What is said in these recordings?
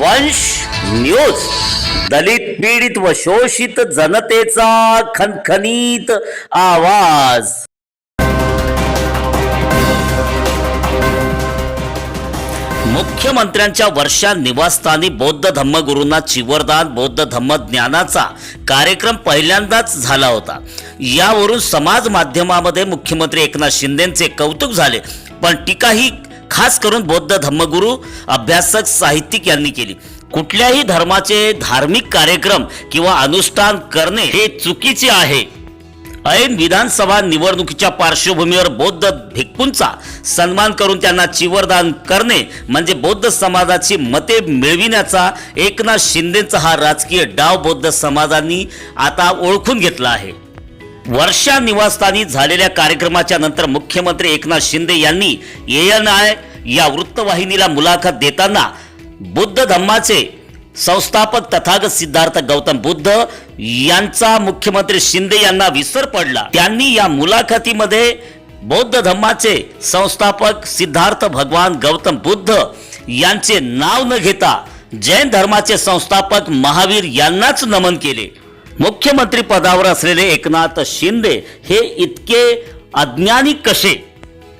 वंश न्यूज. दलित पीडित व शोषित जनतेचा खनखनीत आवाज. मुख्यमंत्र्यांच्या वर्षा निवासस्थानी बौद्ध धम्मगुरूंना चिवरदान बौद्ध धम्म ज्ञानाचा कार्यक्रम पहिल्यांदाच झाला होता. यावरून समाज माध्यमामध्ये मुख्यमंत्री एकनाथ शिंदेचे कौतुक झाले पण टीकाही खास करून बौद्ध धम्मगुरू अभ्यासक साहित्यिक यांनी केली. कुठल्याही धर्माचे धार्मिक कार्यक्रम किंवा अनुष्ठान करणे हे चुकीचे आहे. ऐन विधानसभा निवडणुकीच्या पार्श्वभूमीवर बौद्ध भिक्खूंचा सन्मान करून त्यांना चिवरदान करणे म्हणजे बौद्ध समाजाची मते मिळविण्याचा एकनाथ शिंदेचा हा राजकीय डाव बौद्ध समाजांनी आता ओळखून घेतला आहे. वर्षा निवासस्थानी झालेल्या कार्यक्रमाच्या नंतर मुख्यमंत्री एकनाथ शिंदे यांनी एएन आय या वृत्तवाहिनीला मुलाखत देताना बुद्ध धम्माचे संस्थापक तथागत सिद्धार्थ गौतम बुद्ध यांचा मुख्यमंत्री शिंदे यांना विसर पडला. त्यांनी या मुलाखतीमध्ये बौद्ध धम्माचे संस्थापक सिद्धार्थ भगवान गौतम बुद्ध यांचे नाव न घेता जैन धर्माचे संस्थापक महावीर यांनाच नमन केले. मुख्यमंत्री पदावर असलेले एकनाथ शिंदे हे इतके अज्ञानी कसे?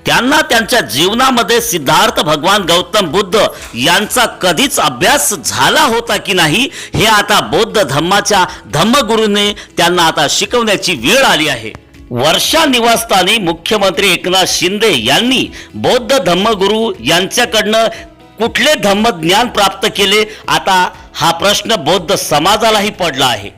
त्यांना त्यांच्या जीवनामध्ये सिद्धार्थ भगवान गौतम बुद्ध यांचा कधीच अभ्यास झाला होता की नाही हे आता बौद्ध धम्माच्या धम्मगुरूने त्यांना आता शिकवण्याची वेळ आली आहे. वर्षा निवासस्थानी मुख्यमंत्री एकनाथ शिंदे यांनी बौद्ध धम्मगुरू यांच्याकडनं कुठले धम्मज्ञान प्राप्त केले? आता हा प्रश्न बौद्ध समाजालाही पडला आहे.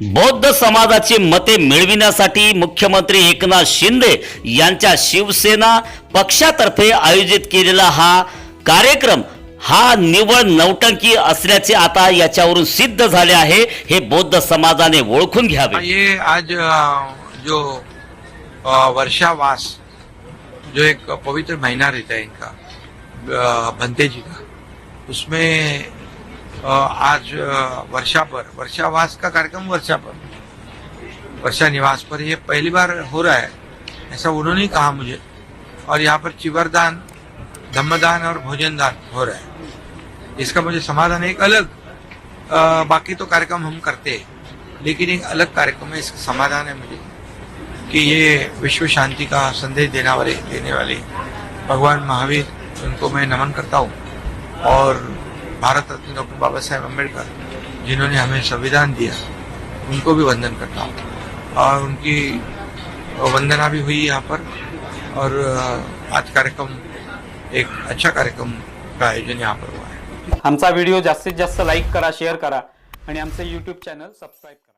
बौद्ध समाजाची मते मिळविण्यासाठी मुख्यमंत्री एकनाथ शिंदे यांच्या शिवसेना पक्षातर्फे आयोजित केलेला हा कार्यक्रम हा निव्वळ नौटंकी असल्याचे आता याच्यावरून सिद्ध झाले आहे. हे बौद्ध समाजाने ओळखून घ्यावे. ये आज जो वर्षावास जो एक पवित्र महीना रहता है इनका भंते जी का उसमें आज वर्षा पर वर्षावास का कार्यक्रम वर्षा पर वर्षा निवास पर ये पहली बार हो रहा है ऐसा उन्होंने कहा मुझे. और यहाँ पर चिवरदान धम्मदान और भोजन दान हो रहा है. इसका मुझे समाधान एक अलग अ, बाकी तो कार्यक्रम हम करते हैं लेकिन एक अलग कार्यक्रम है इसका समाधान है मुझे कि ये विश्व शांति का संदेश देने वाले देने वाले भगवान महावीर उनको मैं नमन करता हूँ. और भारत रत्न डॉक्टर बाबा साहेब अम्बेडकर जिन्होंने हमें संविधान दिया उनको भी वंदन करता हूँ। और उनकी वंदना भी हुई यहाँ पर। और आज कार्यक्रम एक अच्छा कार्यक्रम का आयोजन यहाँ पर हुआ है। आमचा व्हिडिओ जास्तीत जास्त लाईक करा शेअर करा आणि आमचे यूट्यूब चॅनल सबस्क्राईब करा।